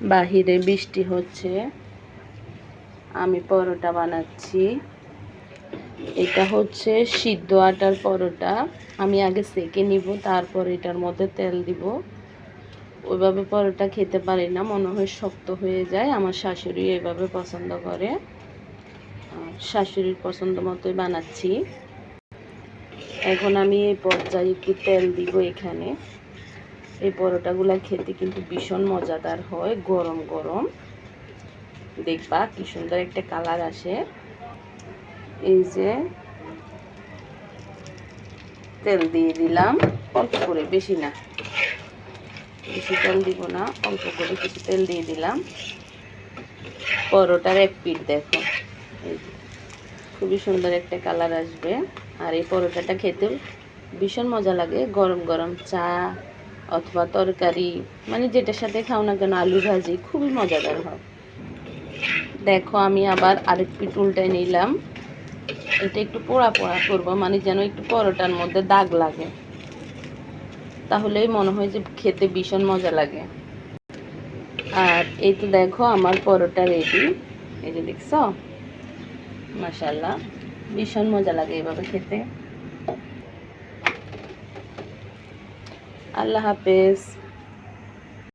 বাহিরে বৃষ্টি হচ্ছে। আমি পরোটা বানাচ্ছি। এটা হচ্ছে সিদ্ধ আটার পরোটা। আমি আগে সেকে নিব, তারপর এটার মধ্যে তেল দিব। ওইভাবে পরোটা খেতে পারি না, মনে হয় শক্ত হয়ে যায়। আমার শাশুড়ি এভাবে পছন্দ করে। শাশুড়ির পছন্দ মতোই বানাচ্ছি। এখন আমি এই পর্যায়ে একটু তেল দিব এখানে। এই পরোটাগুলো খেতে কিন্তু ভীষণ মজাদার হয়, গরম গরম। দেখবা কি সুন্দর একটা কালার আসে। এই যে তেল দিয়ে দিলাম, অল্প করে, বেশি না। বেশি তেল দিব না, অল্প করে কিছু তেল দিয়ে দিলাম। পরোটার এক পিঠ দেখো। খুবই সুন্দর একটা কালার আসবে। আর এই পরোটাটা খেতে ভীষণ মজা লাগে, গরম গরম চা অথবা তরকারি মানে যেটার সাথে খাও না কেন, আলু ভাজি, খুবই মজাদার হয়। দেখো, আমি আবার আরেক উল্টায় নিলাম। এটা একটু পোড়া পোড়া করব মানে যেন একটু পরোটার মধ্যে দাগ লাগে। তাহলেই মনে হয় যে খেতে ভীষণ মজা লাগে। আর এই তো দেখো, আমার পরোটা রেডি এই যে দেখছ? মাসাল্লাহ ভীষণ মজা লাগে এভাবে খেতে। আল্লাহ হাফেজ।